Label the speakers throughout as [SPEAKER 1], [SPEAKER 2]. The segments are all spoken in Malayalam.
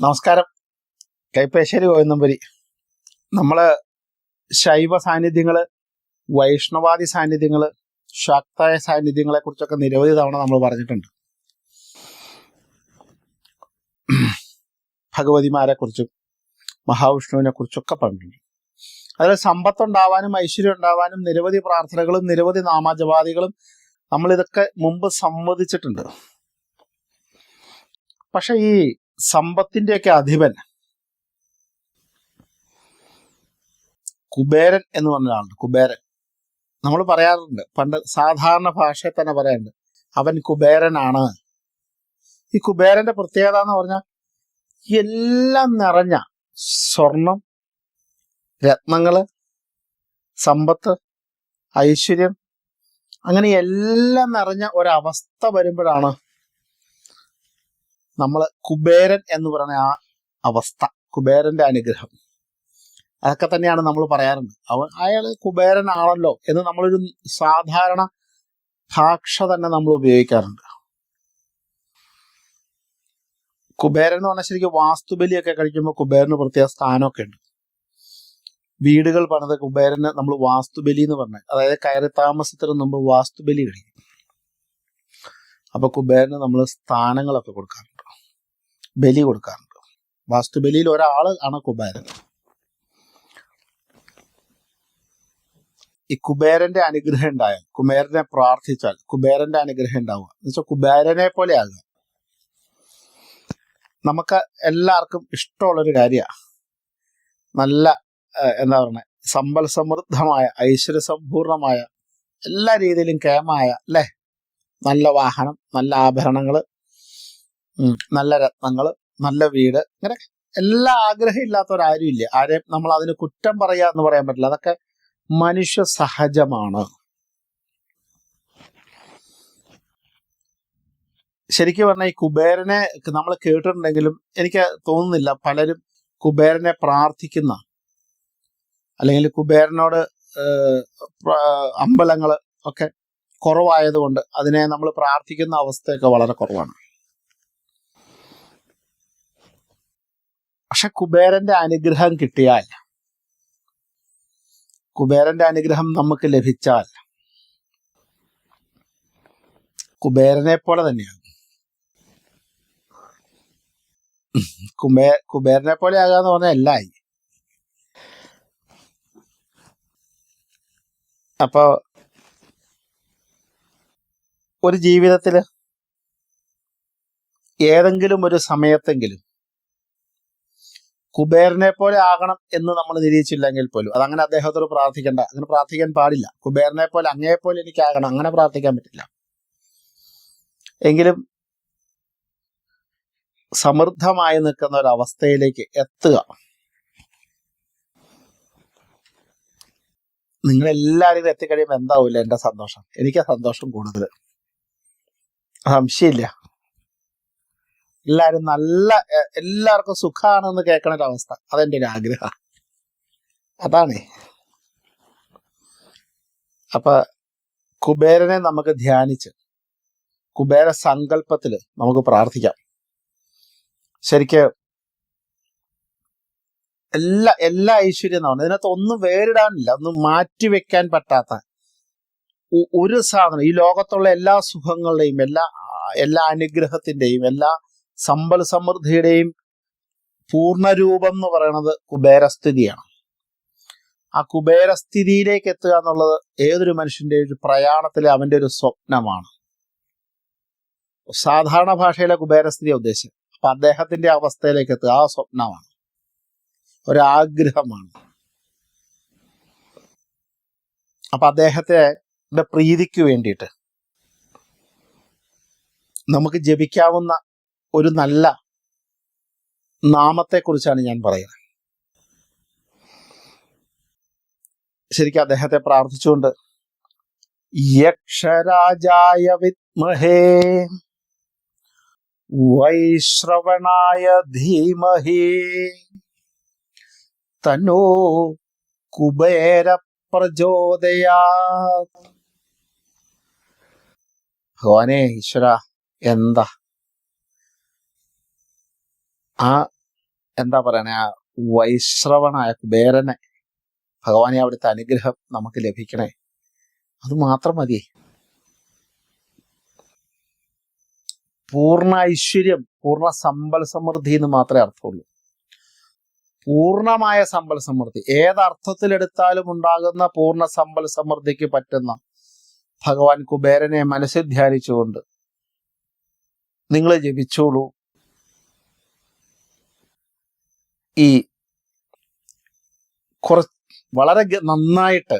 [SPEAKER 1] നമസ്കാരം. കൈപ്പേശ്ശേരി ഗോവിന്ദമ്പുരി നമ്മൾ ശൈവ സാന്നിധ്യങ്ങൾ വൈഷ്ണവാദി സാന്നിധ്യങ്ങൾ ശാക്തായ സാന്നിധ്യങ്ങളെ കുറിച്ചൊക്കെ നിരവധി തവണ നമ്മൾ പറഞ്ഞിട്ടുണ്ട്. ഭഗവതിമാരെ കുറിച്ചും മഹാവിഷ്ണുവിനെ കുറിച്ചൊക്കെ പറഞ്ഞിട്ടുണ്ട്. അതിൽ സമ്പത്തുണ്ടാവാനും ഐശ്വര്യം ഉണ്ടാവാനും നിരവധി പ്രാർത്ഥനകളും നിരവധി നമ്മൾ ഇതൊക്കെ മുമ്പ് സംവദിച്ചിട്ടുണ്ട് പക്ഷെ ഈ സമ്പത്തിന്റെയൊക്കെ അധിപൻ കുബേരൻ എന്ന് പറഞ്ഞ ആളുണ്ട് കുബേരൻ. നമ്മൾ പറയാറുണ്ട് പണ്ട് സാധാരണ ഭാഷയിൽ തന്നെ പറയാറുണ്ട് അവൻ കുബേരനാണ്. ഈ കുബേരന്റെ പ്രത്യേകത എന്ന് പറഞ്ഞാൽ എല്ലാം നിറഞ്ഞ സ്വർണം രത്നങ്ങൾ സമ്പത്ത് ഐശ്വര്യം അങ്ങനെ എല്ലാം നിറഞ്ഞ ഒരവസ്ഥ വരുമ്പോഴാണ് നമ്മൾ കുബേരൻ എന്ന് പറയുന്ന ആ അവസ്ഥ കുബേരന്റെ അനുഗ്രഹം. അതൊക്കെ തന്നെയാണ് നമ്മൾ പറയാറുണ്ട്. അവൻ അയാൾ കുബേരനാണല്ലോ എന്ന് നമ്മളൊരു സാധാരണ ഭാഷ തന്നെ നമ്മൾ ഉപയോഗിക്കാറുണ്ട്. കുബേരൻ എന്ന് പറഞ്ഞാൽ ശരിക്കും വാസ്തുബലിയൊക്കെ കഴിക്കുമ്പോൾ കുബേരന് പ്രത്യേക സ്ഥാനമൊക്കെ ഉണ്ട്. വീടുകൾ പണിത കുബേരന് നമ്മൾ വാസ്തുബലി എന്ന് പറഞ്ഞത് അതായത് കയറി താമസത്തിന് മുമ്പ് വാസ്തുബലി കഴിക്കും. അപ്പൊ കുബേരന് നമ്മൾ സ്ഥാനങ്ങളൊക്കെ കൊടുക്കാറുണ്ട്. ബലി കൊടുക്കാറുണ്ട്. വാസ്തുബലിയിൽ ഒരാൾ ആണ് കുബേരൻ. ഈ കുബേരന്റെ അനുഗ്രഹം ഉണ്ടായാൽ കുബേരനെ പ്രാർത്ഥിച്ചാൽ കുബേരന്റെ അനുഗ്രഹം ഉണ്ടാവുക. എന്ന് വെച്ചാൽ കുബേരനെ പോലെ ആകുക. നമുക്ക് എല്ലാവർക്കും ഇഷ്ടമുള്ളൊരു കാര്യമാണ് നല്ല എന്താ പറയുക സമ്പൽ സമൃദ്ധമായ ഐശ്വര്യ സമ്പൂർണമായ എല്ലാ രീതിയിലും കേമായ അല്ലെ? നല്ല വാഹനം നല്ല ആഭരണങ്ങൾ ഉം, നല്ല രത്നങ്ങൾ നല്ല വീട് അങ്ങനെ എല്ലാ ആഗ്രഹം ഇല്ലാത്തവരാരും ഇല്ല ആരെയും നമ്മൾ അതിന് കുറ്റം പറയുക എന്ന് പറയാൻ പറ്റില്ല. അതൊക്കെ മനുഷ്യ സഹജമാണ്. ശരിക്കും പറഞ്ഞാൽ ഈ കുബേരനെ നമ്മൾ കേട്ടിട്ടുണ്ടെങ്കിലും എനിക്ക് തോന്നുന്നില്ല പലരും കുബേരനെ പ്രാർത്ഥിക്കുന്ന അല്ലെങ്കിൽ കുബേരനോട് അമ്പലങ്ങൾ ഒക്കെ കുറവായതുകൊണ്ട് അതിനെ നമ്മൾ പ്രാർത്ഥിക്കുന്ന അവസ്ഥയൊക്കെ വളരെ കുറവാണ്. പക്ഷെ കുബേരന്റെ അനുഗ്രഹം കിട്ടിയാൽ കുബേരന്റെ അനുഗ്രഹം നമുക്ക് ലഭിച്ചാൽ കുബേരനെ പോലെ തന്നെയാകും കുബേ കുബേരനെ പോലെ ആകാന്ന് പറഞ്ഞാൽ എല്ലായി. അപ്പൊ ഒരു ജീവിതത്തിൽ ഏതെങ്കിലും ഒരു സമയത്തെങ്കിലും കുബേരനെ പോലെ ആകണം എന്ന് നമ്മൾ നിരീക്ഷിച്ചില്ലെങ്കിൽ പോലും. അതങ്ങനെ അദ്ദേഹത്തോട് പ്രാർത്ഥിക്കേണ്ട. അങ്ങനെ പ്രാർത്ഥിക്കാൻ പാടില്ല. കുബേരനെ പോലെ അങ്ങേ പോലെ എനിക്കാകണം. അങ്ങനെ പ്രാർത്ഥിക്കാൻ പറ്റില്ല. എങ്കിലും സമൃദ്ധമായി നിൽക്കുന്ന ഒരു അവസ്ഥയിലേക്ക് എത്തുക. ഇത് എത്തിക്കഴിയുമ്പോൾ എന്താവില്ല? എന്റെ സന്തോഷം. എനിക്ക് സന്തോഷം കൂടുതൽ. സംശയമില്ല. എല്ലാരും നല്ല എല്ലാവർക്കും സുഖാണെന്ന് കേൾക്കണ ഒരു അവസ്ഥ അതെന്റെ ഒരു ആഗ്രഹം. അതാണ്. അപ്പൊ കുബേരനെ നമുക്ക് ധ്യാനിച്ച് കുബേര സങ്കല്പത്തിൽ നമുക്ക് പ്രാർത്ഥിക്കാം. ശരിക്ക് എല്ലാ എല്ലാ ഐശ്വര്യം എന്നാണ് ഇതിനകത്ത് ഒന്നും വേറിടാനില്ല ഒന്നും മാറ്റിവെക്കാൻ പറ്റാത്ത ഒരു സാധനം. ഈ ലോകത്തുള്ള എല്ലാ സുഖങ്ങളുടെയും എല്ലാ എല്ലാ അനുഗ്രഹത്തിന്റെയും എല്ലാ സമ്പൽ സമൃദ്ധിയുടെയും പൂർണരൂപം എന്ന് പറയുന്നത് കുബേരസ്ഥിതിയാണ്. ആ കുബേരസ്ഥിതിയിലേക്ക് എത്തുക എന്നുള്ളത് ഏതൊരു മനുഷ്യന്റെ ഒരു പ്രയാണത്തിലെ അവന്റെ ഒരു സ്വപ്നമാണ്. സാധാരണ ഭാഷയിലെ കുബേരസ്ഥിതി ഉദ്ദേശം അപ്പൊ അദ്ദേഹത്തിന്റെ അവസ്ഥയിലേക്ക് എത്തുക. ആ സ്വപ്നമാണ്. ഒരാഗ്രഹമാണ്. അപ്പൊ അദ്ദേഹത്തെ പ്രീതിക്ക് വേണ്ടിയിട്ട് നമുക്ക് ജപിക്കാവുന്ന ഒരു നല്ല നാമത്തെക്കുറിച്ചാണ് ഞാൻ പറയുന്നത്. ശരിക്കും അദ്ദേഹത്തെ പ്രാർത്ഥിച്ചുകൊണ്ട് യക്ഷരാജായ വിദ്മഹേ വൈശ്രവണായ ധീമഹേ തനോ കുബേര പ്രചോദയാ ഭഗവാനെ ഈശ്വര എന്താ ആ എന്താ പറയണേ ആ വൈശ്രവണായ കുബേരനെ ഭഗവാനെ അവിടുത്തെ അനുഗ്രഹം നമുക്ക് ലഭിക്കണേ. അത് മാത്രം മതി. പൂർണ ഐശ്വര്യം പൂർണ സമ്പൽ സമൃദ്ധി എന്ന് മാത്രമേ അർത്ഥമുള്ളൂ. പൂർണമായ സമ്പൽ സമൃദ്ധി. ഏതർത്ഥത്തിലെടുത്താലും ഉണ്ടാകുന്ന പൂർണ സമ്പൽ സമൃദ്ധിക്ക് പറ്റുന്ന ഭഗവാൻ കുബേരനെ മനസ്സിൽ ധ്യാനിച്ചുകൊണ്ട് നിങ്ങൾ ജപിച്ചോളൂ. ഈ കുറ വളരെ നന്നായിട്ട്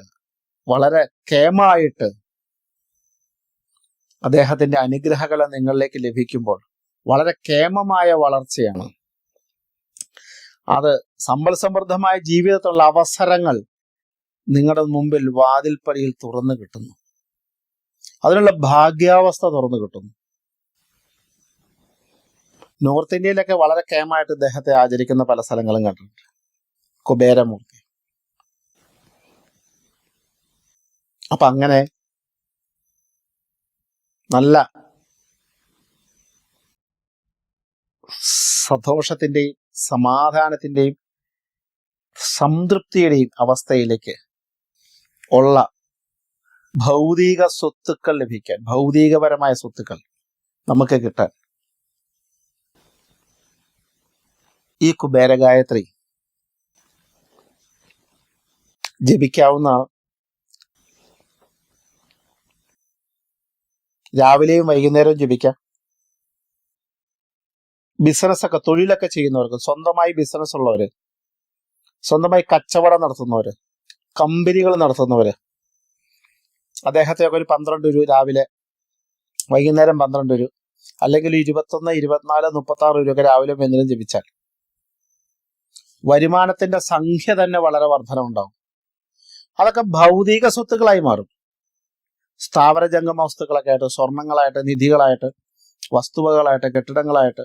[SPEAKER 1] വളരെ കേമായിട്ട് അദ്ദേഹത്തിന്റെ അനുഗ്രഹങ്ങളെ നിങ്ങളിലേക്ക് ലഭിക്കുമ്പോൾ വളരെ കേമമായ വളർച്ചയാണ്. അത് സമ്പൽ സമൃദ്ധമായ ജീവിതത്തിലുള്ള അവസരങ്ങൾ നിങ്ങളുടെ മുമ്പിൽ വാതിൽപ്പടിയിൽ തുറന്നു കിട്ടുന്നു. അതിനുള്ള ഭാഗ്യാവസ്ഥ തുറന്നു കിട്ടുന്നു. നോർത്ത് ഇന്ത്യയിലൊക്കെ വളരെ കേമായിട്ട് ഇദ്ദേഹത്തെ ആചരിക്കുന്ന പല സ്ഥലങ്ങളും കണ്ടിട്ടുണ്ട്. കുബേരമൂർത്തി അപ്പൊ അങ്ങനെ നല്ല സന്തോഷത്തിന്റെയും സമാധാനത്തിന്റെയും സംതൃപ്തിയുടെയും അവസ്ഥയിലേക്ക് ഉള്ള ഭൗതിക സ്വത്തുക്കൾ ലഭിക്കാൻ ഭൗതികപരമായ സ്വത്തുക്കൾ നമുക്ക് കിട്ടാൻ ഈ കുബേര ഗായത്രി ജപിക്കാവുന്നതാണ് രാവിലെയും വൈകുന്നേരവും ജപിക്കാം. ബിസിനസ്സൊക്കെ തൊഴിലൊക്കെ ചെയ്യുന്നവർക്ക് സ്വന്തമായി ബിസിനസ് ഉള്ളവര് സ്വന്തമായി കച്ചവടം നടത്തുന്നവര് കമ്പനികൾ നടത്തുന്നവര്. അദ്ദേഹത്തെയൊക്കെ ഒരു പന്ത്രണ്ട് രൂപ രാവിലെ വൈകുന്നേരം പന്ത്രണ്ട് രൂപ അല്ലെങ്കിൽ ഇരുപത്തൊന്ന് ഇരുപത്തിനാല് മുപ്പത്തി ആറ് രൂപ രാവിലെ വൈകുന്നേരം ജപിച്ചാൽ. വരുമാനത്തിന്റെ സംഖ്യ തന്നെ വളരെ വർധനമുണ്ടാവും അതൊക്കെ ഭൗതിക സ്വത്തുക്കളായി മാറും. സ്ഥാവര ജംഗമ വസ്തുക്കളൊക്കെ ആയിട്ട് സ്വർണങ്ങളായിട്ട് നിധികളായിട്ട് വസ്തുവകളായിട്ട് കെട്ടിടങ്ങളായിട്ട്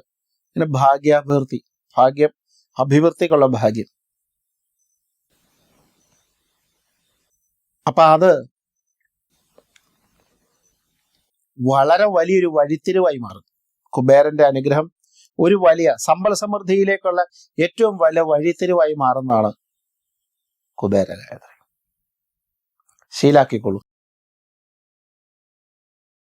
[SPEAKER 1] പിന്നെ ഭാഗ്യാഭിവൃദ്ധി ഭാഗ്യം അഭിവൃദ്ധിക്കുള്ള ഭാഗ്യം. അപ്പൊ അത് വളരെ വലിയൊരു വഴിത്തിരിവായി മാറും. കുബേരന്റെ അനുഗ്രഹം ഒരു വലിയ സമ്പൽ സമൃദ്ധിയിലേക്കുള്ള ഏറ്റവും വലിയ വഴിത്തിരിവായി മാറുന്നതാണ് കുബേര ഗായത്രി ശീലാക്കിക്കൊള്ളൂ.